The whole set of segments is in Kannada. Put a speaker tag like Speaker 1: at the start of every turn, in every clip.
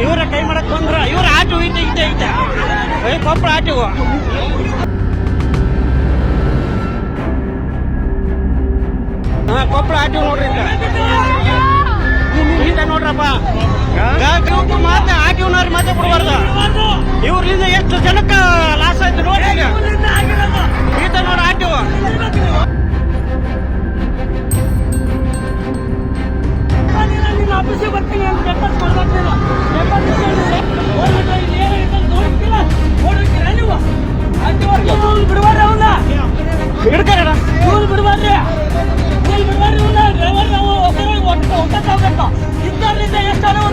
Speaker 1: ಇವ್ರ ಕೈ ಮಾಡಕ್ ಬಂದ್ರ ಇವ್ರ ಆಟು ಐತೆ ಐತೆ ಐತೆ ಕೈ ಕೊಪ್ಪಳ ಆಟು ಹಾ ಕೊಪ್ಪಳ ಆಟು ನೋಡ್ರಿ ಈತ ನೋಡ್ರಪ್ಪ. ಮಾತ ಆಟೋನವ್ರ ಮಾತೆ ಬಿಡಬಾರ್ದು ಇವ್ರಲಿಂದ ಎಷ್ಟು ಜನಕ್ಕೆ ಲಾಸ್ ಆಯ್ತು ನೋಡಿ ನೋಡಿ ಈತ ನೋಡ್ರ ಆಟೋ
Speaker 2: ಆಫೀಸಿಗೆ ಬರ್ತೀನಿ ಅಂತ ಡೆಪಾಸ್ ಮಾಡ್ಬಾರ್ದಿಲ್ಲ ಡ್ರೈವರ್ ನಾವು ಒಟ್ಟು ಎಷ್ಟು ಹಣ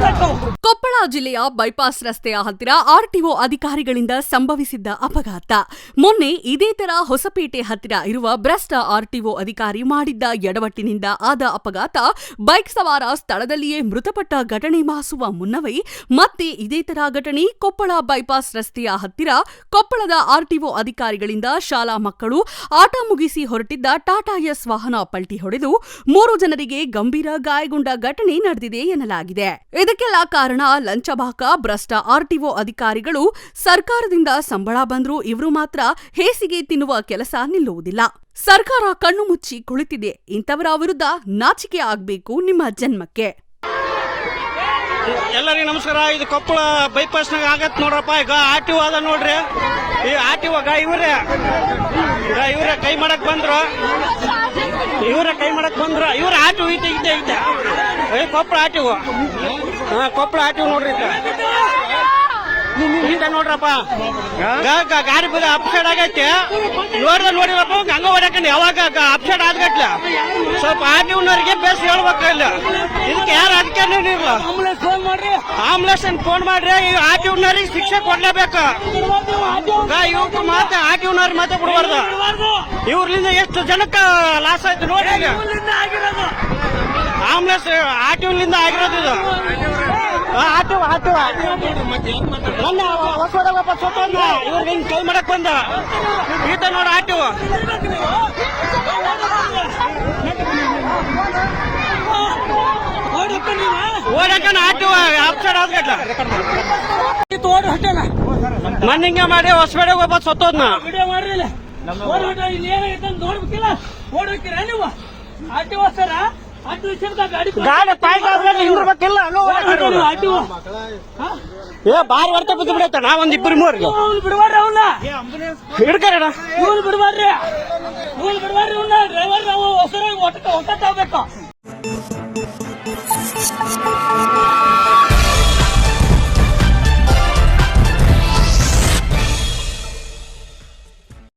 Speaker 3: ಜಿಲ್ಲೆಯ ಬೈಪಾಸ್ ರಸ್ತೆಯ ಹತ್ತಿರ ಆರ್ಟಿಒ ಅಧಿಕಾರಿಗಳಿಂದ ಸಂಭವಿಸಿದ್ದ ಅಪಘಾತ. ಮೊನ್ನೆ ಇದೇ ತರ ಹೊಸಪೇಟೆ ಹತ್ತಿರ ಇರುವ ಭ್ರಷ್ಟ ಆರ್ಟಿಒ ಅಧಿಕಾರಿ ಮಾಡಿದ್ದ ಎಡವಟ್ಟಿನಿಂದ ಆದ ಅಪಘಾತ ಬೈಕ್ ಸವಾರ ಸ್ಥಳದಲ್ಲಿಯೇ ಮೃತಪಟ್ಟ ಘಟನೆ ಮಾಸುವ ಮುನ್ನವೇ ಮತ್ತೆ ಇದೇ ತರ ಘಟನೆ ಕೊಪ್ಪಳ ಬೈಪಾಸ್ ರಸ್ತೆಯ ಹತ್ತಿರ ಕೊಪ್ಪಳದ ಆರ್ಟಿಒ ಅಧಿಕಾರಿಗಳಿಂದ ಶಾಲಾ ಮಕ್ಕಳು ಆಟ ಮುಗಿಸಿ ಹೊರಟಿದ್ದ ಟಾಟಾ ಎಸ್ ವಾಹನ ಪಲ್ಟಿ ಹೊಡೆದು ಮೂರು ಜನರಿಗೆ ಗಂಭೀರ ಗಾಯಗೊಂಡ ಘಟನೆ ನಡೆದಿದೆ ಎನ್ನಲಾಗಿದೆ. ಇದಕ್ಕೆಲ್ಲ ಕಾರಣ ಲಂಚಬಾಕ, ಭ್ರಷ್ಟ ಆರ್ಟಿಒ ಅಧಿಕಾರಿಗಳು ಸರ್ಕಾರದಿಂದ ಸಂಬಳ ಬಂದ್ರೂ ಇವರು ಮಾತ್ರ ಹೇಸಿಗೆ ತಿನ್ನುವ ಕೆಲಸ ನಿಲ್ಲುವುದಿಲ್ಲ. ಸರ್ಕಾರ ಕಣ್ಣು ಮುಚ್ಚಿ ಕುಳಿತಿದೆ, ಇಂಥವರ ವಿರುದ್ಧ ನಾಚಿಕೆ ಆಗ್ಬೇಕು ನಿಮ್ಮ ಜನ್ಮಕ್ಕೆ.
Speaker 1: ಎಲ್ಲರಿಗೂ ನಮಸ್ಕಾರ, ಇದು ಕೊಪ್ಪಳ ಬೈಪಾಸ್ನಾಗ ಆಗತ್ ನೋಡ್ರಪ್ಪ, ಈಗ ಆರ್ ಅದ ನೋಡ್ರಿ. ಈ ಆರ್ ಟಿ ಇವ್ರೆ ಇವ್ರ ಕೈ ಮಾಡಕ್ ಬಂದ್ರು. ಇವ್ರ ಕೈ ಮಾಡಕ್ ಬಂದ್ರು, ಇವ್ರ ಆಟೋ ಇದ್ದೆ ಇದ್ದೆ ಕೊಪ್ಪಳ ಆರ್ ಟಿ ಹಾ ಕೊಪ್ಪಳ ಹಾಕಿವ್ ನೋಡ್ರಿ. ಈಗ. ನೋಡ್ರಪ್ಪ. ಗಾಡಿ ಬದ ಅಪ್ಸೈಡ್ ಆಗೈತೆ. ನೋಡ್ದ ನೋಡಿರಪ್ಪ ಹಂಗ ಹೊಡಕಂಡು ಯಾವಾಗ ಅಪ್ಸೈಡ್ ಆದ್ಗಟ್ಲ ಸ್ವಲ್ಪ ಆರ್ ಟಿ ಗೆ ಬೇಸ್ ಹೇಳ್ಬೇಕು ಇಲ್ಲ. ಇದಕ್ಕೆ ಯಾರು ಅಧಿಕಾರಿ ಇಲ್ಲ
Speaker 2: ಆಂಬುಲೆನ್ಸ್ ಫೋನ್ ಮಾಡ್ರಿ.
Speaker 1: ಆಂಬುಲೆನ್ಸ್ ಫೋನ್ ಮಾಡ್ರಿ ಈ ಆರ್ ಟಿ ಶಿಕ್ಷೆ ಕೊಡ್ಲೇಬೇಕು. ಇವ್ರು ಮಾತ ಆರ್ ಟಿ ಮಾತೆ ಬಿಡಬಾರ್ದು.
Speaker 2: ಇವ್ರಿಂದ
Speaker 1: ಇವ್ರಲಿಂದ ಎಷ್ಟು ಜನಕ್ಕೆ ಲಾಸ್ ಆಯ್ತು ನೋಡಿ ಆಂಬುಲೆನ್ಸ್ ಆರ್ ಟಿಲಿಂದ ಆಗಿರೋದು ಇದು. ಆಟೋ ಆಟೋ ನನ್ನ ಹೊಸಡಪ್ಪ ಸೊತ್ತಂದ ಇವ್ರು ಹಿಂಗ್ ಕೈ ಮಾಡಕ್ ಬಂದ. ಈತ ನೋಡ ಆಟೋ ಓಡಕನ ಆಟೋ ಅಪ್ಸೈಡ್ ಆದ್ಗಟ್ಲ
Speaker 2: ತೋಡ್ ಹೊಟ್ಟೆನ
Speaker 1: ಮಣ್ಣಿಂಗ ಮಾಡಿ ಹೊಸಬೇಡ ಒಬ್ಬ ಸತ್ತೋದ್ನ.
Speaker 2: ನೋಡ್ಬೇಕಿಲ್ಲ ನೋಡ್ಬೇಕಿರ ನೀವು? ಆಟೋ ಸರ? ಗಾಡಿ
Speaker 1: ಗಾಡಿ ಪಾಯ್ಕ ಆದ್ಮೇಲೆ ಹಿಂದಿರ್ಬೇಕಿಲ್ಲ ಅಲ್ಲೋ ಓಡಾಡ್ರಿ.
Speaker 2: ಆಟಿ
Speaker 1: ಏ ಬಾರಿ ವರ್ತ ಬಿದ್ದು ಬಿಡತ್ತ ನಾ ಒಂದ್ ಇಬ್ಬರು ಮೂರ್ಗೆ
Speaker 2: ಇವ್ನು ಬಿಡಬಾರ್ರಿ ಅವನ್ನ
Speaker 1: ಹಿಡ್ಕರಣ
Speaker 2: ಇವ್ನು ಬಿಡಬಾರ್ರಿ ಇವ್ನು ಬಿಡಬಾರ್ರಿ ಇವನ್ನ ಡ್ರೈವರ್ ನಾವು ಹೊಸರಾಗಿ ಒಟ್ಟ ಒಟ್ಟಕ್ಕಾಗಬೇಕು